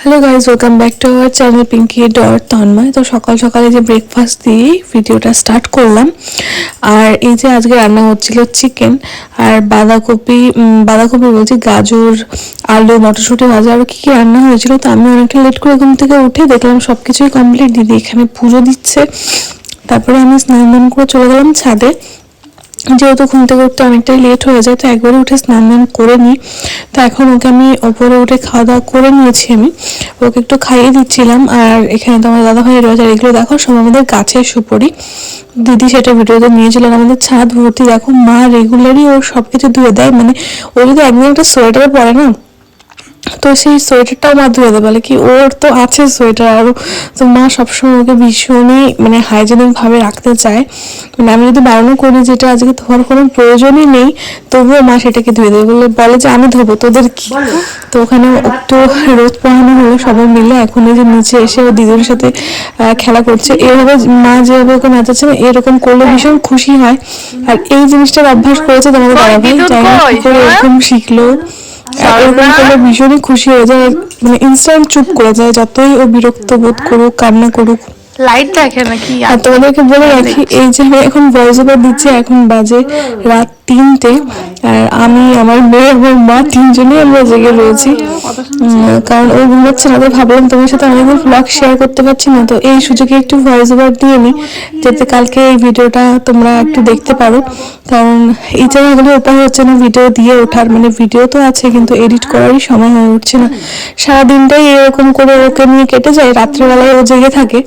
Hello guys welcome back to our channel Pinky dot Tanmoy তো সকাল সকালে যে ব্রেকফাস্ট দিয়ে ভিডিওটা স্টার্ট করলাম। আর এই যে আজকে রান্না হচ্ছিল চিকেন আর বাঁধাকপি বাঁধাকপি বলছি, গাজর, আলু, মটরশুঁটি, ভাজা আরও কী কী রান্না হয়েছিল তো আমি অনেকটা লেট করে ঘুম থেকে উঠে দেখলাম সব কিছুই কমপ্লিট দিদি এখানে পুজো দিচ্ছে। তারপরে আমি স্নান করে চলে গেলাম ছাদে। যেহেতু ঘুমতে উঠতে অনেকটাই লেট হয়ে যায়, তো একবারে উঠে স্নান দান করে নিই। তো এখন ওকে আমি ওপরে উঠে খাওয়া দাওয়া করে নিয়েছি আমি। ওকে একটু খাইয়ে দিচ্ছিলাম। আর এখানে তো আমার দাদা ভাই আর এগুলো দেখো, সব আমাদের গাছের সুপরি। দিদি সেটা ভিডিওতে নিয়েছিলেন আমাদের ছাদ ভর্তি। দেখো মা রেগুলারই ও সব কিছু ধুয়ে দেয়। মানে ও যদি একদিন একটা সোয়েটার পরে না তো সেই সোয়েটারটাও মা ধুয়ে দেবে। কি ওর তো আছে সোয়েটার আরও তো মা সবসময় ওকে ভীষণই মানে হাইজেনিক ভাবে রাখতে চায়। মানে আমি যদি বারণও করি যেটা আজকে ধোয়ার কোনো প্রয়োজনই নেই তবুও মা সেটাকে ধুয়ে দেবে। বলে বলে যে আমি ধোবো তোদের কি? তো ওখানে একটু রোদ পোহানো হলো সবাই মিলে এখন যে নিচে এসে ও দিদির সাথে খেলা করছে। এভাবে মা যেভাবে ওকে নাচাচ্ছে না এরকম করলে ভীষণ খুশি হয়। আর এই জিনিসটার অভ্যাস করেছে তোমাদের দাদা ভাই সোনা? এরকম শিখলো? ভীষণই খুশি হয়ে যায় মানে ইনস্ট্যান্ট চুপ করে যায় যতই ও বিরক্ত বোধ করুক কান্না করুক। লাইট দেখে নাকি? আর তোমাদেরকে বলে রাখি এই যে আমি এখন ভয়েস ওভার দিচ্ছি এখন বাজে রাত তিনটে, আর আমি, আমার মেয়ে আমার মা তিনজনেই আমরা জেগে রয়েছি। কারণ ও ঘুমাচ্ছে না, তো ভাবলাম তোমার সাথে অনেকদিন ব্লগ শেয়ার করতে পারছি না, তো এই সুযোগে একটু ভয়েস ওভার দিয়ে নিই যাতে কালকে এই ভিডিওটা তোমরা একটু দেখতে পারো। কারণ এই জায়গাগুলো উপায় হচ্ছে না ভিডিও দিয়ে ওঠার মানে ভিডিও তো আছে, কিন্তু এডিট করারই সময় হয়ে উঠছে না। সারাদিনটাই এরকম করে ওকে নিয়ে কেটে যায়, রাত্রেবেলায় ও জেগে থাকে।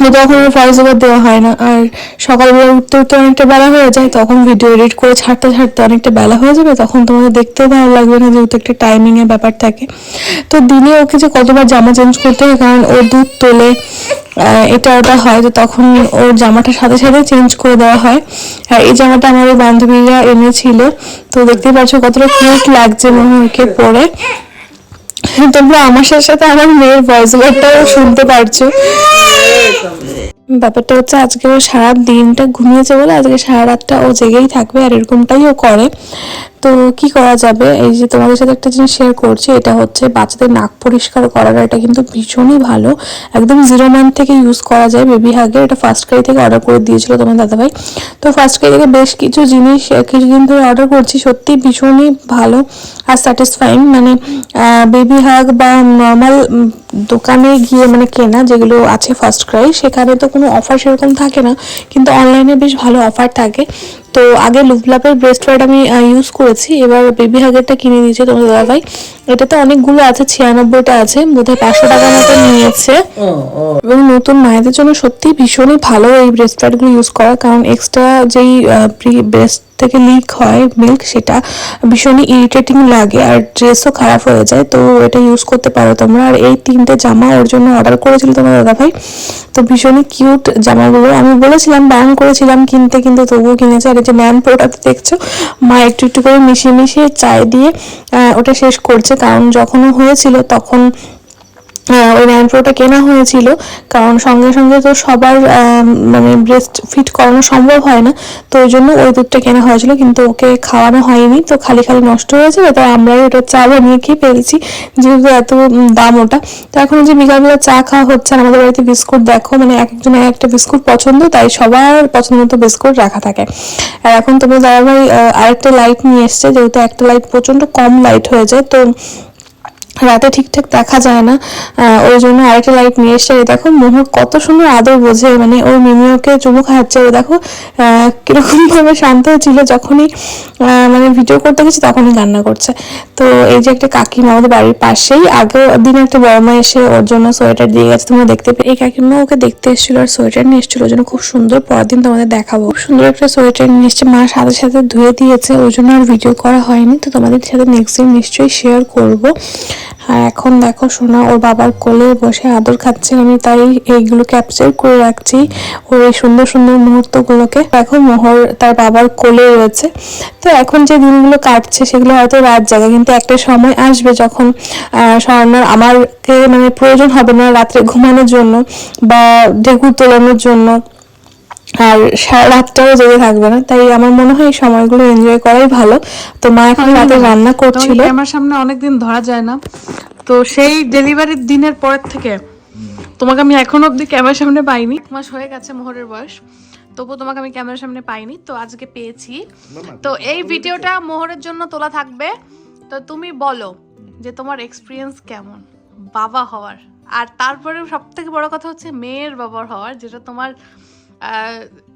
তো তখন ভয়েস ওভার দেওয়া হয় না, আর সকালবেলা উঠতে উঠতে অনেকটা বেলা হয়ে যায়, তখন ভিডিও এডিট করে ছাড়তে ছাড়তে অনেকটা বেলা হয়ে যাবে, তখন তোমাদের দেখতেও ভালো লাগবে না, যেহেতু একটা টাইমিংয়ের ব্যাপার থাকে। তো দিনে ওকে যে কতবার জামা চেঞ্জ করতে হয়, কারণ ও দুধ তোলে এটা ওটা হয়, তো তখন ওর জামাটা সাথে সাথে চেঞ্জ করে দেওয়া হয়। আর এই জামাটা আমার বান্ধবীরা এনেছিল, তো দেখতেই পাচ্ছ কতটা কিউট লাগছে মনে ওকে পরে। তোমরা আমার সাথে আমার মেয়ের ভয়েস ওভারটাও শুনতে পারছ। ব্যাপারটা হচ্ছে আজকে ও সারা দিনটা ঘুমিয়েছে বলে আজকে সারা রাতটা ও জেগেই থাকবে আর এরকমটাই ও করে। তো কি করা যাবে? এই যে তোমাদের সাথে একটা জিনিস শেয়ার করছি, এটা হচ্ছে বাচ্চাদের নাক পরিষ্কার করার এটা কিন্তু ভীষণই ভালো। একদম জিরো মান থেকে ইউজ করা যায়। বেবি হাগে এটা ফার্স্ট ক্রাই থেকে অর্ডার করে দিয়েছিল তোমার দাদাভাই। তো ফার্স্ট ক্রাই থেকে বেশ কিছু জিনিস কিছুদিন ধরে অর্ডার করছি। সত্যি ভীষণই ভালো আর স্যাটিসফাইং মানে বেবি হাগ বা নর্মাল দোকানে গিয়ে মানে কেনা যেগুলো আছে ফার্স্ট ক্রাই সেখানে তো কোনো অফার সেরকম থাকে না, কিন্তু অনলাইনে বেশ ভালো অফার থাকে। তো আগে লুভলাপের ব্রেস্ট প্যাড আমি ইউজ করেছি, এবার বেবি হাগেরটা কিনে দিয়েছে তোমার দাদাভাই। এটাতে অনেকগুলো আছে, ছিয়ানব্বইটা আছে, বোধহয় পাঁচশো টাকা মতো নিয়েছে। এবং নতুন মায়েদের জন্য সত্যি ভীষণই ভালো এই ব্রেস্ট প্যাডগুলো ইউজ করা, কারণ এক্সট্রা যেই ব্রেস্ট থেকে লিক হয় মিল্ক সেটা ভীষণই ইরিটেটিং লাগে আর ড্রেসও খারাপ হয়ে যায়, তো এটা ইউজ করতে পারো তোমরা। আর এই তিনটে জামা ওর জন্য অর্ডার করেছিল তোমার দাদাভাই তো ভীষণই কিউট জামাগুলো। আমি বলেছিলাম বায়ান করেছিলাম, কিনতে, কিন্তু তবুও কিনেছে। আর এই যে ম্যান প্রোডাক্ট দেখছ, মা একটু একটু করে মিশিয়ে মিশিয়ে চায় দিয়ে ওটা শেষ করছে। কারণ যখন হয়েছিল তখন ওই নাইন প্রোটা কেনা হয়েছিল। কারণ সঙ্গে সঙ্গে তো সবার মানে ব্রেস্ট ফিট করানো সম্ভব হয় না। তো ওই জন্য ওই দুধটা কেনা হয়েছিল কিন্তু ওকে খাওয়ানো হয়নি। তো খালি খালি নষ্ট হয়েছে তো আমরাই ওটা চা বানিয়ে খেয়ে ফেলেছি যেহেতু এত দাম ওটা। তো এখন যে বিকালবেলা চা খাওয়া হচ্ছে আর আমাদের বাড়িতে বিস্কুট দেখো মানে এক একজন এক একটা বিস্কুট পছন্দ তাই সবার পছন্দ মতো বিস্কুট রাখা থাকে। আর এখন তোমার দাদাভাই আহ, আরেকটা লাইট নিয়ে এসছে যেহেতু একটা লাইট প্রচণ্ড কম লাইট হয়ে যায় তো রাতে ঠিকঠাক দেখা যায় না। ওই জন্য আরেকটা লাইট নিয়ে এসছে দেখো মোহর কত সুন্দর আদর বোঝে মানে ওর মিমিওকে চুমু খাচ্ছে ও দেখো আহ, কীরকম ভাবে শান্ত ছিল যখনই মানে ভিডিও করতে গেছি তখনই কান্না করছে। তো এই যে একটা কাকিমা আমাদের বাড়ির পাশেই আগে দিন একটা বড় মা এসে ওর জন্য সোয়েটার দিয়ে গেছে তোমরা দেখতে পেয়ে এই কাকিমা ওকে দেখতে এসেছিল আর সোয়েটার নিয়ে এসেছিল ওর জন্য খুব সুন্দর পরের দিন তোমাদের দেখাবো। খুব সুন্দর একটা সোয়েটার নিয়ে এসছে মা সাথে সাথে ধুয়ে দিয়েছে ওই জন্য আর ভিডিও করা হয়নি তো তোমাদের সাথে নেক্সট দিন নিশ্চয়ই শেয়ার করব। আর এখন দেখো সোনা, ওর বাবার কোলে বসে আদর খাচ্ছে, আমি তাই এইগুলো ক্যাপচার করে রাখছি, ওর এই সুন্দর সুন্দর মুহূর্তগুলোকে। দেখো মোহর তার বাবার কোলে রয়েছে। তো এখন যে দিনগুলো কাটছে, সেগুলো হয়তো রাত জায়গা কিন্তু একটা সময় আসবে যখন স্বর্ণার আমারকে মানে প্রয়োজন হবে না রাত্রে ঘুমানোর জন্য বা ঢেকুর তোলানোর জন্য। আর রাতটাও জেগে থাকবে না। তাই আমার মনে হয় এই সময়গুলো এনজয় করাই ভালো। তো মা এখন রাতে রান্না করছিল। আমার সামনে অনেকদিন ধরা যায় না। তো সেই ডেলিভারির দিনের পরের থেকে তোমাকে আমি এখনও অবধি ক্যামেরার সামনে পাইনি। মাস হয়ে গেছে মোহরের বয়স। তবু তোমাকে আমি ক্যামেরার সামনে পাইনি। তো আজকে পেয়েছি। তো এই ভিডিওটা মোহরের জন্য তোলা থাকবে। তো তুমি বলো যে তোমার এক্সপিরিয়েন্স কেমন? বাবা হওয়ার। আর তারপরে সব থেকে বড় কথা হচ্ছে মেয়ের বাবার হওয়ার যেটা তোমার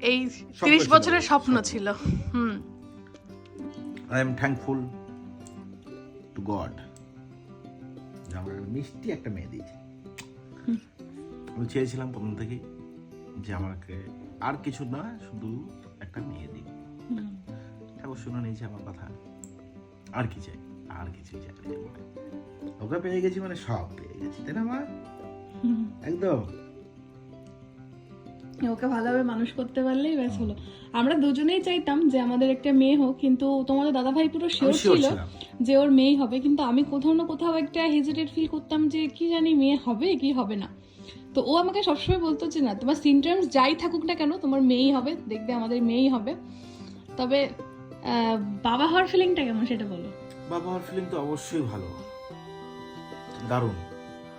এই তিরিশ। বছরের স্বপ্ন ছিল। হুম। I am thankful to God একটা মিষ্টি একটা মেয়ে দিয়েছে। আমি চেয়েছিলাম প্রথম থেকেই যে আমাকে আর কিছু না শুধু একটা মেয়ে দিক। ঠাকুর শুনে নিয়েছে আমার কথা। আর কি চাই? আর কিছু চাই না। ওকে পেয়ে গেছি মানে সব পেয়ে গেছি তাই না মা? একদম। ওকে ভালোভাবে মানুষ করতে পারলেই ব্যাস হলো। আমরা দুজনেই চাইতাম যে আমাদের একটা মেয়ে হোক কিন্তু তোমাদের দাদা ভাই পুরো শিওর ছিল যে ওর মেয়েই হবে কিন্তু আমি কোথাও না কোথাও একটা হেজিটেট ফিল করতাম যে কি জানি মেয়ে হবে কি হবে না। তো ও আমাকে সবসময় বলতো যে না তোমার সিনট্রামস যাই থাকুক না কেন তোমার মেয়েই হবে দেখবে আমাদের মেয়েই হবে। তবে বাবা হওয়ার ফিলিংটা কেমন সেটা বলো। বাবা হওয়ার ফিলিং তো অবশ্যই ভালো। দারুণ।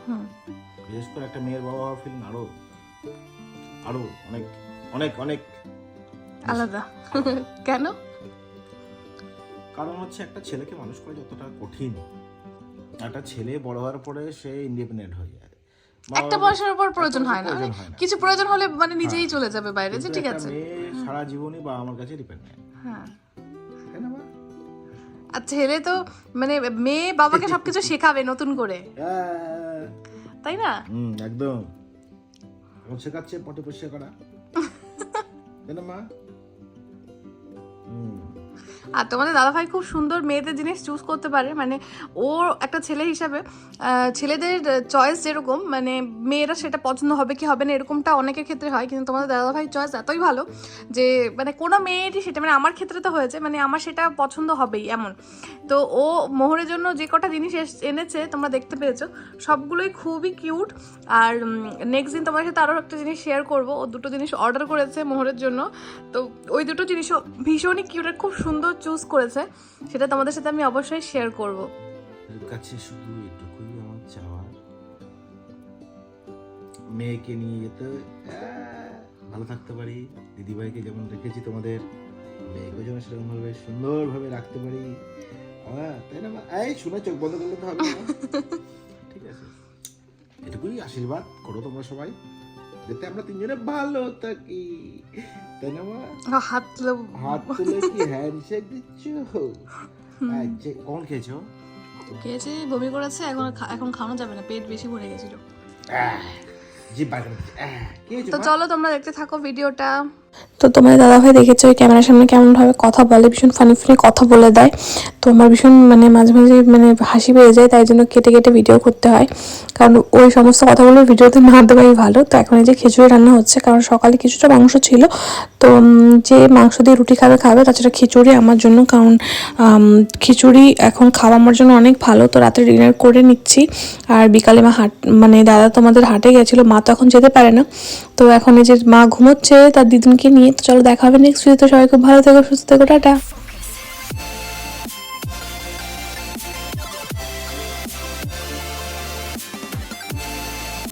হুম বিশেষ করে একটা মেয়ের বাবা হওয়ার ফিলিং আরও আরও অনেক অনেক অনেক। আলাদা। কেন? কারণ হচ্ছে একটা ছেলেকে মানুষ করা যতটা কঠিন একটা ছেলে বড় হওয়ার পরে সে ইন্ডিপেন্ডেন্ট হয়ে যায়। একটা বয়সের উপর প্রয়োজন হয় না। কিছু প্রয়োজন হলে মানে নিজেই চলে যাবে বাইরে যে ঠিক আছে। সারা জীবনই বা আমার কাছে ডিপেন্ডেন্ট হ্যাঁ? আর ছেলে তো মানে মেয়ে বাবাকে সবকিছু শেখাবে নতুন করে। হ্যাঁ। তাই না? হুম একদম। শেখাচ্ছে পটে পরিষ্কার করা। তাই না মা? হুম। আর তোমাদের দাদাভাই খুব সুন্দর মেয়েদের জিনিস চুজ করতে পারে। মানে ওর একটা ছেলে হিসাবে ছেলেদের চয়েস যেরকম মানে মেয়েরা সেটা পছন্দ হবে কি হবে না এরকমটা অনেকের ক্ষেত্রে হয়। কিন্তু তোমাদের দাদাভাই চয়েস এতই ভালো যে মানে কোনো মেয়েরই সেটা মানে আমার ক্ষেত্রে তো হয়েছে মানে আমার সেটা পছন্দ হবেই এমন। তো ও মোহরের জন্য যে কটা জিনিস এনেছে, তোমরা দেখতে পেয়েছ, সবগুলোই খুবই কিউট আর নেক্সট দিন তোমার সাথে আরও একটা জিনিস শেয়ার করব। ও দুটো জিনিস অর্ডার করেছে মোহরের জন্য। তো ওই দুটো জিনিসও ভীষণই কিউট খুব সুন্দর চুজ করেছে সেটা তোমাদের সাথে আমি অবশ্যই শেয়ার করব। কাছে শুধু এটুকুই আমার চাওয়ার মেয়েকে নিয়ে যেতে ভালো থাকতে পারি দিদিভাইকে যেমন রেখেছি তোমাদের মেয়েকে যেন সেরকম ভাবে সুন্দরভাবে রাখতে পারি। হ্যাঁ তাই না? এই শুনে চোখ বন্ধ করলে তো হবে ঠিক আছে। এটুকুই আশীর্বাদ করো তোমরা সবাই। যাতে আমরা তিনজনে ভালো থাকি তাই না মা? হাত তুলে হাত তুলে কি হ্যান্ডশেক দিচ্ছ? আচ্ছা কোন খেয়েছো? খেয়েছে বমি করেছে এখন এখন খাওয়ানো যাবে না পেট বেশি ভরে গেছিল। তো চলো তোমরা দেখতে থাকো ভিডিওটা। তো তোমার দাদাভাই দেখেছ ওই ক্যামেরার সামনে কেমনভাবে কথা বলে, ভীষণ ফানি ফানি কথা বলে দেয়। তো আমার ভীষণ মানে মাঝে মাঝে মানে হাসি পেয়ে যায়, তাই জন্য কেটে কেটে ভিডিও করতে হয়। কারণ ওই সমস্ত কথাগুলো ভিডিওতে না দেওয়াই ভালো। তো এখন এই যে খিচুড়ি রান্না হচ্ছে, কারণ সকালে কিছুটা মাংস ছিল, তো যে মাংস দিয়ে রুটি খাবে খাবে তাছাড়া খিচুড়ি আমার জন্য, কারণ খিচুড়ি এখন খাওয়া আমার জন্য অনেক ভালো। তো রাতে ডিনার করে নিচ্ছি। আর বিকালে মা হাট মানে দাদা তোমাদের হাটে গেছিল, মা তো এখন যেতে পারে না। তো এখন এই যে মা ঘুমোচ্ছে, তার দিদুনকে নিয়ে। তো চলো দেখা হবে নেক্সট ভিডিওতে সবাই খুব ভালো থেকো সুস্থ থেকো টাটা।